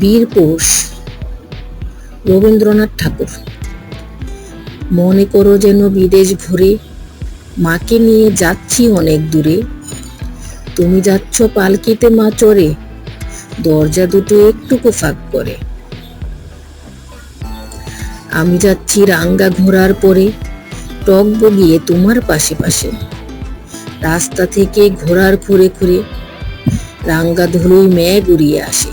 বীর পৌষ রবীন্দ্রনাথ ঠাকুর, মনে করো যেন বিদেশ ঘুরে, মাকে নিয়ে যাচ্ছি অনেক দূরে। তুমি যাচ্ছ পালকিতে মা চড়ে দরজা দুটো একটুকু ফাঁক করে আমি যাচ্ছি রাঙ্গা ঘোরার পরে, টক বগিয়ে তোমার পাশে পাশে। রাস্তা থেকে ঘোরার খুঁড়ে খুঁড়ে রাঙ্গা ধুলোই মেয়ে উড়িয়ে আসে।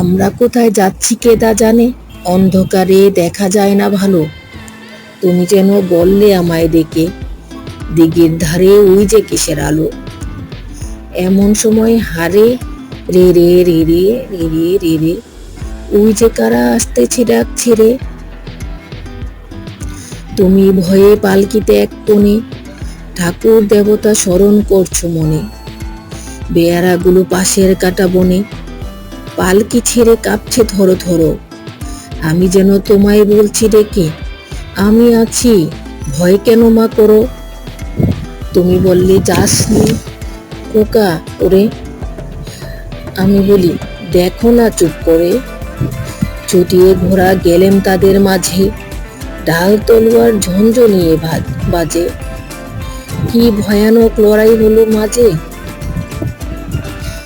আমরা কোথায় যাচ্ছি কে তা জানে? অন্ধকারে দেখা যায় না ভালো। তুমি যেন বললে আমায় ডেকে, দিঘির ধারে ওই যে কিসের আলো। এমন সময় হারে, রে রে রে রে রে রে রে রে, ওই যে কারা আসতেছে ডাক ছেড়ে। তুমি ভয়ে পালকিতে এক কোণে, ঠাকুর দেবতা স্মরণ করছ মনে। বেয়ারাগুলো পাশের কাটা বনে পালকি ছেড়ে কাঁপছে ধরো ধরো। আমি যেন তোমায় বলছি ডেকে, আমি আছি, ভয় কেন মা করো? তুমি বললে, যাস যাসনি খোকা ওরে। আমি বলি, দেখো না চুপ করে। ছুটিয়ে ঘোরা গেলেম তাদের মাঝে। ডাল তলোয়ার ঝঞ্ঝনিয়ে বাজে। কি ভয়ানক লড়াই হলো মাঝে।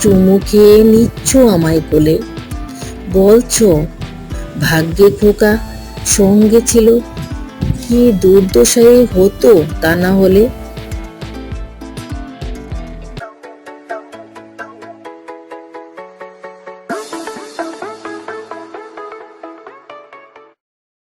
চুমু খেয়ে নিচ্ছ আমায় কোলে। বলছো, ভাগ্যে খোকা, সঙ্গে ছিল। কি দুর্দশাই হতো তা না হলে?